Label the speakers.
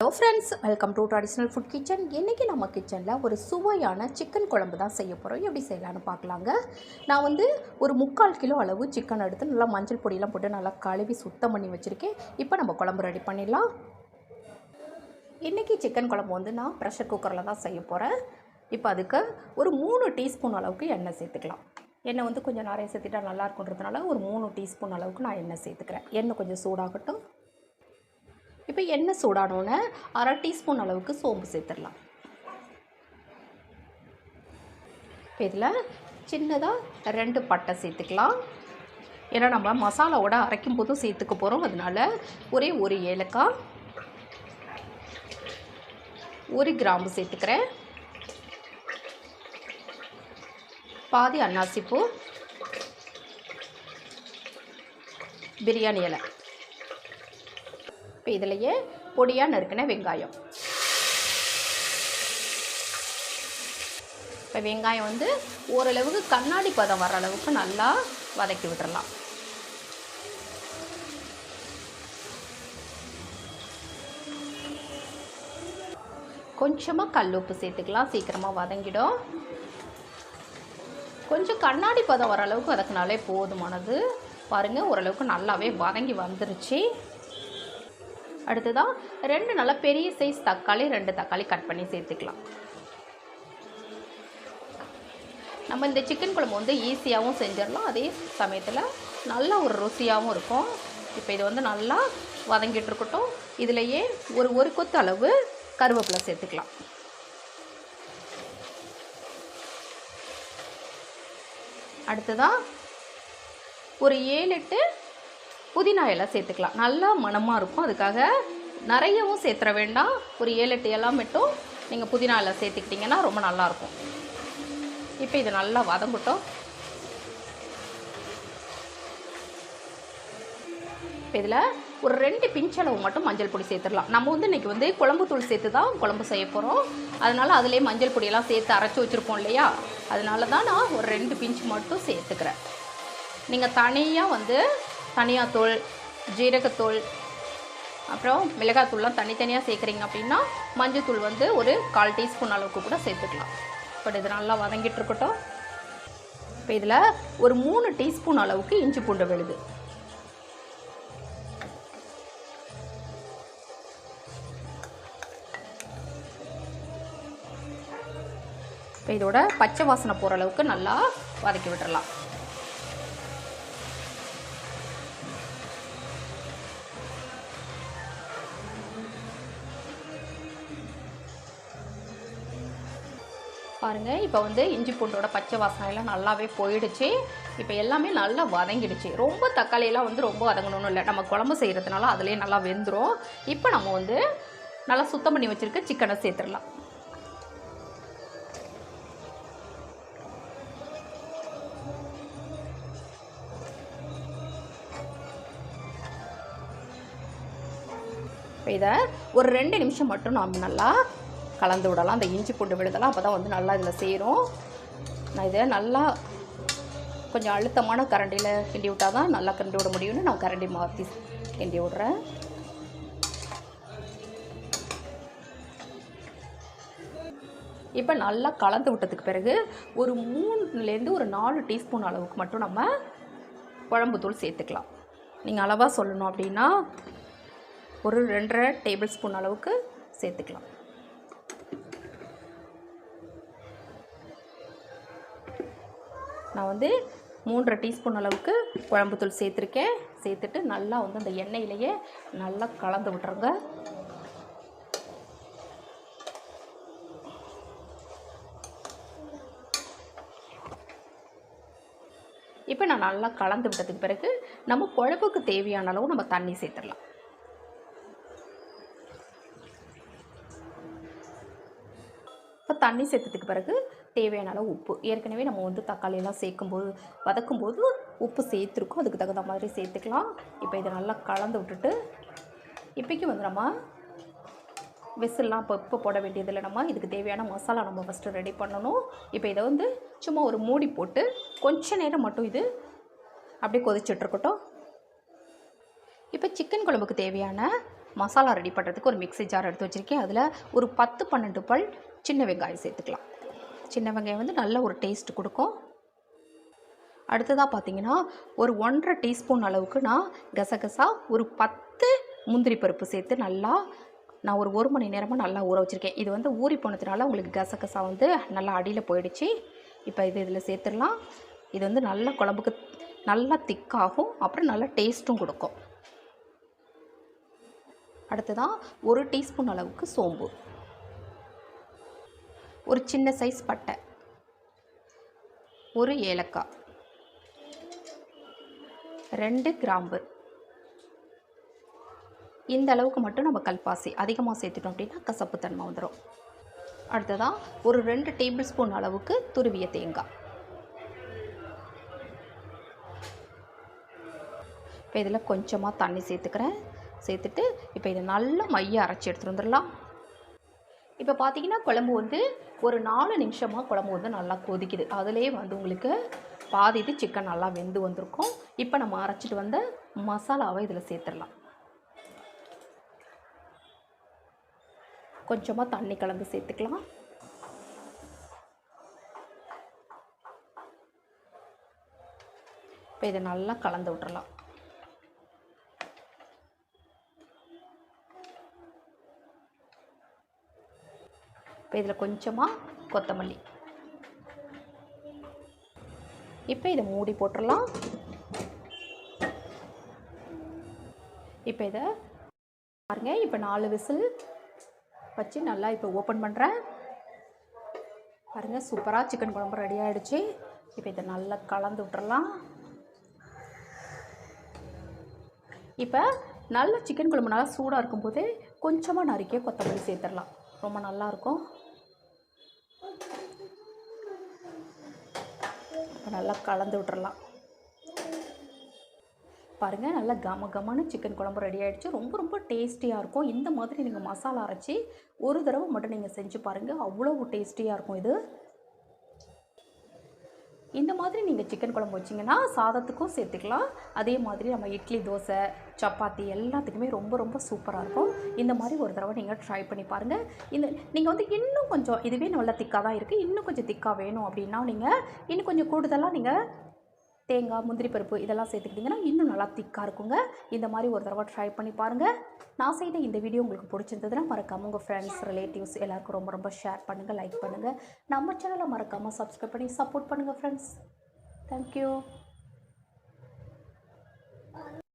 Speaker 1: Hello friends welcome to traditional food kitchen இன்றைக்கி நம்ம கிச்சனில் ஒரு சுவையான சிக்கன் குழம்பு தான் செய்ய போகிறோம் எப்படி செய்யலான்னு பார்க்கலாங்க. நான் வந்து ஒரு முக்கால் கிலோ அளவு சிக்கன் எடுத்து நல்லா மஞ்சள் பொடியெலாம் போட்டு நல்லா கழுவி சுத்தம் பண்ணி வச்சுருக்கேன். இப்போ நம்ம குழம்பு ரெடி பண்ணிடலாம். இன்றைக்கி சிக்கன் குழம்பு வந்து நான் ப்ரெஷர் குக்கரில் தான் செய்ய போகிறேன் இப்போ அதுக்கு ஒரு மூணு டீஸ்பூன் அளவுக்கு எண்ணெய் சேர்த்துக்கலாம். எண்ணெய் வந்து கொஞ்சம் நிறைய சேர்த்துட்டா நல்லா இருக்குன்றதுனால ஒரு மூணு டீஸ்பூன் அளவுக்கு நான் எண்ணெய் சேர்த்துக்கிறேன். எண்ணெய் கொஞ்சம் சூடாகட்டும். இப்போ எண்ணெய் சூடானோன்னே அரை டீஸ்பூன் அளவுக்கு சோம்பு சேர்த்துடலாம். இப்போ இதில் சின்னதாக ரெண்டு பட்டை சேர்த்துக்கலாம். ஏன்னா நம்ம மசாலாவோட அரைக்கும் போதும் சேர்த்துக்க போகிறோம் அதனால ஒரே ஒரு ஏலக்காய் ஒரு கிராம்பு சேர்த்துக்கிறேன். பாதி அன்னாசிப்பூ பிரியாணி இலை. இப்போ இதிலையே பொடியாக நறுக்கின வெங்காயம். இப்போ வெங்காயம் வந்து ஓரளவுக்கு கண்ணாடி பதம் வர அளவுக்கு நல்லா வதக்கி விட்டுறலாம். கொஞ்சமாக கல் உப்பு சேர்த்துக்கலாம் சீக்கிரமாக வதங்கிடும். கொஞ்சம் கண்ணாடி பதம் வர அளவுக்கு வதக்கினாலே போதுமானது. பாருங்கள் ஓரளவுக்கு நல்லாவே வதங்கி வந்துருச்சு. அடுத்ததாக ரெண்டு நல்ல பெரிய சைஸ் தக்காளி ரெண்டு தக்காளி கட் பண்ணி சேர்த்துக்கலாம். நம்ம இந்த சிக்கன் குழம்பு வந்து ஈஸியாகவும் செஞ்சிடலாம். அதே சமயத்தில் நல்லா ஒரு ருசியாகவும் இருக்கும். இப்போ இது வந்து நல்லா வதங்கிட்டு இருக்கட்டும். இதுலேயே ஒரு ஒரு கொத்து அளவு கருவேப்பிலை சேர்த்துக்கலாம். அடுத்ததாக ஒரு ஏழு எட்டு புதினா எல்லாம் சேர்த்துக்கலாம். நல்லா மணமாக இருக்கும். அதுக்காக நிறையவும் சேர்த்துற வேண்டாம். ஒரு ஏழு எட்டு எல்லாம் மட்டும் நீங்கள் புதினா எல்லாம் சேர்த்துக்கிட்டிங்கன்னா ரொம்ப நல்லாயிருக்கும் இப்போ இது நல்லா வதங்கட்டும் இப்போ இதில் ஒரு ரெண்டு பிஞ்ச் அளவு மட்டும் மஞ்சள் பொடி சேர்த்துடலாம். நம்ம வந்து இன்றைக்கி வந்து குழம்பு தூள் சேர்த்து தான் குழம்பு செய்ய போகிறோம் அதனால் அதிலே மஞ்சள் பொடியெல்லாம் சேர்த்து அரைச்சி வச்சுருப்போம் இல்லையா? அதனால தான் நான் ஒரு ரெண்டு பிஞ்சு மட்டும் சேர்த்துக்கிறேன். நீங்கள் தனியாக வந்து தனியாத்தூள் ஜீரகத்தூள் அப்புறம் மிளகாத்தூள்லாம் தனித்தனியாக சேர்க்குறீங்க அப்படின்னா மஞ்சத்தூள் வந்து ஒரு கால் டீஸ்பூன் அளவுக்கு கூட சேர்த்துக்கலாம். பட் இது நல்லா வதங்கிட்டு இருக்கட்டும். இப்போ இதில் ஒரு மூணு டீஸ்பூன் அளவுக்கு இஞ்சி பூண்டு விழுது. இப்போ இதோட பச்சை வாசனை போகிற அளவுக்கு நல்லா வதக்கி விட்டுடலாம் பாருங்கள் இப்போ வந்து இஞ்சி பூண்டோட பச்சை வாசனையெல்லாம் நல்லாவே போயிடுச்சு. இப்போ எல்லாமே நல்லா வதங்கிடுச்சு. ரொம்ப தக்காளியெல்லாம் வந்து ரொம்ப வதங்கணும்னு இல்லை. நம்ம குழம்பு செய்கிறதுனால அதுலேயே நல்லா வெந்துடும் இப்போ நம்ம வந்து நல்லா சுத்தம் பண்ணி வச்சுருக்க சிக்கனை சேர்த்துடலாம். இப்போ இதை ஒரு ரெண்டு நிமிஷம் மட்டும் நாம் நல்லா கலந்து விடலாம். அந்த இஞ்சி பூண்டு விழுதெல்லாம் அப்போ தான் வந்து நல்லா இதில் சேரும். நான் இதை நல்லா கொஞ்சம் அழுத்தமான கரண்டியில் கிண்டி விட்டால் தான் நல்லா கிண்டி விட முடியும்னு நான் கரண்டி மாற்றி கிண்டி விட்றேன். இப்போ நல்லா கலந்து விட்டதுக்கு பிறகு ஒரு மூணுலேருந்து ஒரு நாலு டீஸ்பூன் அளவுக்கு மட்டும் நம்ம குழம்புத்தூள் சேர்த்துக்கலாம். நீங்கள் அளவாக சொல்லணும் அப்படின்னா ஒரு ரெண்டரை டேபிள் ஸ்பூன் அளவுக்கு சேர்த்துக்கலாம். நான் வந்து மூன்றரை டீஸ்பூன் அளவுக்கு குழம்புத்தூள் சேர்த்துருக்கேன். சேர்த்துட்டு நல்லா வந்து அந்த எண்ணெயிலேயே நல்லா கலந்து விட்ருங்க இப்போ நான் நல்லா கலந்து விட்டதுக்கு பிறகு நம்ம குழம்புக்கு தேவையான அளவு நம்ம தண்ணி சேர்த்துடலாம். இப்போ தண்ணி சேர்த்ததுக்கு பிறகு தேவையான அளவு உப்பு. ஏற்கனவே நம்ம வந்து தக்காளியெல்லாம் சேர்க்கும்போது வதக்கும்போது உப்பு சேர்த்துருக்கோம். அதுக்கு தகுந்த மாதிரி சேர்த்துக்கலாம். இப்போ இதை நல்லா கலந்து விட்டுட்டு இப்போக்கி வந்து நம்ம விசில்லாம் இப்போ இப்போ போட வேண்டியதில்லை. நம்ம இதுக்கு தேவையான மசாலா நம்ம ஃபஸ்ட்டு ரெடி பண்ணணும். இப்போ இதை வந்து சும்மா ஒரு மூடி போட்டு கொஞ்ச நேரம் மட்டும் இது அப்படியே கொதிச்சுட்ருக்கட்டும் இப்போ சிக்கன் குழம்புக்கு தேவையான மசாலா ரெடி பண்ணுறதுக்கு ஒரு மிக்ஸி ஜார் எடுத்து வச்சுருக்கேன். அதில் ஒரு பத்து பன்னெண்டு பல் சின்ன வெங்காயம் சேர்த்துக்கலாம். சின்ன வெங்காயம் வந்து நல்ல ஒரு டேஸ்ட் கொடுக்கும். அடுத்ததாக பார்த்தீங்கன்னா ஒரு ஒன்றரை டீஸ்பூன் அளவுக்கு நான் கசகசா ஒரு பத்து முந்திரி பருப்பு சேர்த்து நல்லா நான் ஒரு ஒரு மணி நேரமாக நல்லா ஊற வச்சுருக்கேன். இது வந்து ஊறி போனதுனால உங்களுக்கு கசகசா வந்து நல்லா அடியில் போயிடுச்சு. இப்போ இது இதில் சேர்த்துடலாம். இது வந்து நல்ல குழம்புக்கு நல்லா திக்காகும் அப்புறம் நல்லா டேஸ்ட்டும் கொடுக்கும். அடுத்ததாக ஒரு டீஸ்பூன் அளவுக்கு சோம்பு. ஒரு சின்ன சைஸ் பட்டை. ஒரு ஏலக்காய். ரெண்டு கிராம்பு. இந்த அளவுக்கு மட்டும் நம்ம கல்பாசி அதிகமாக சேர்த்துட்டோம் அப்படின்னா கசப்பு தன்மை வந்துடும் அடுத்ததாக ஒரு ரெண்டு டேபிள் ஸ்பூன் அளவுக்கு துருவிய தேங்காய். இப்போ இதில் கொஞ்சமாக தண்ணி சேர்த்துக்கிறேன். சேர்த்துட்டு இப்போ இதை நல்லா மைய அரைச்சி எடுத்துகிட்டு வந்துடலாம். இப்போ பார்த்தீங்கன்னா குழம்பு வந்து ஒரு நாலு நிமிஷமாக குழம்பு வந்து நல்லா கொதிக்குது. அதுலேயே வந்து உங்களுக்கு பாதி இது சிக்கன் நல்லா வெந்து வந்திருக்கும். இப்போ நம்ம அரைச்சிட்டு வந்த மசாலாவை இதில் சேர்த்துடலாம். கொஞ்சமாக தண்ணி கலந்து சேர்த்துக்கலாம். இப்போ இதை நல்லா கலந்து விட்டுறலாம். இப்போ இதில் கொஞ்சமாக கொத்தமல்லி. இப்போ இதை மூடி போட்டுடலாம். இப்போ இதை பாருங்க இப்போ நாலு விசில் வச்சு நல்லா இப்போ ஓப்பன் பண்ணுறேன் பாருங்கள் சூப்பராக சிக்கன் குழம்பு ரெடி ஆகிடுச்சு இப்போ இதை நல்லா கலந்து விட்டுறலாம் இப்போ நல்ல சிக்கன் குழம்பு நல்லா சூடாக இருக்கும்போது கொஞ்சமாக நறுக்கிய கொத்தமல்லி சேர்த்துடலாம். ரொம்ப நல்லாயிருக்கும் இப்போ நல்லா கலந்து விட்டுறலாம். பாருங்கள் நல்லா கம கமன்னு சிக்கன் குழம்பு ரெடி ஆகிடுச்சு ரொம்ப ரொம்ப டேஸ்டியாக இருக்கும். இந்த மாதிரி நீங்கள் மசாலா அரைச்சி ஒரு தடவை மட்டும் நீங்கள் செஞ்சு பாருங்கள் அவ்வளோ டேஸ்டியாக இருக்கும் இது. இந்த மாதிரி நீங்கள் சிக்கன் குழம்பு வச்சிங்கன்னா சாதத்துக்கும் சேர்த்துக்கலாம். அதே மாதிரி நம்ம இட்லி தோசை சப்பாத்தி எல்லாத்துக்குமே ரொம்ப ரொம்ப சூப்பராக இருக்கும். இந்த மாதிரி ஒரு தடவை நீங்கள் ட்ரை பண்ணி பாருங்கள் இந்த நீங்கள் வந்து இன்னும் கொஞ்சம் இதுவே நல்லா திக்காக தான் இருக்குது இன்னும் கொஞ்சம் திக்காக வேணும் அப்படின்னா நீங்கள் இன்னும் கொஞ்சம் கூடுதலாக நீங்கள் தேங்காய் முந்திரி பருப்பு இதெல்லாம் சேர்த்துக்கிட்டிங்கன்னா இன்னும் நல்லா திக்காக இருக்குங்க. இந்த மாதிரி ஒரு தடவை ட்ரை பண்ணி பாருங்கள் நான் செய்த இந்த வீடியோ உங்களுக்கு பிடிச்சிருந்ததுன்னா மறக்காமல் உங்கள் ஃப்ரெண்ட்ஸ் ரிலேட்டிவ்ஸ் எல்லாருக்கும் ரொம்ப ரொம்ப ஷேர் பண்ணுங்கள் லைக் பண்ணுங்கள் நம்ம சேனலை மறக்காமல் சப்ஸ்கிரைப் பண்ணி சப்போர்ட் பண்ணுங்கள் ஃப்ரெண்ட்ஸ் தேங்க்யூ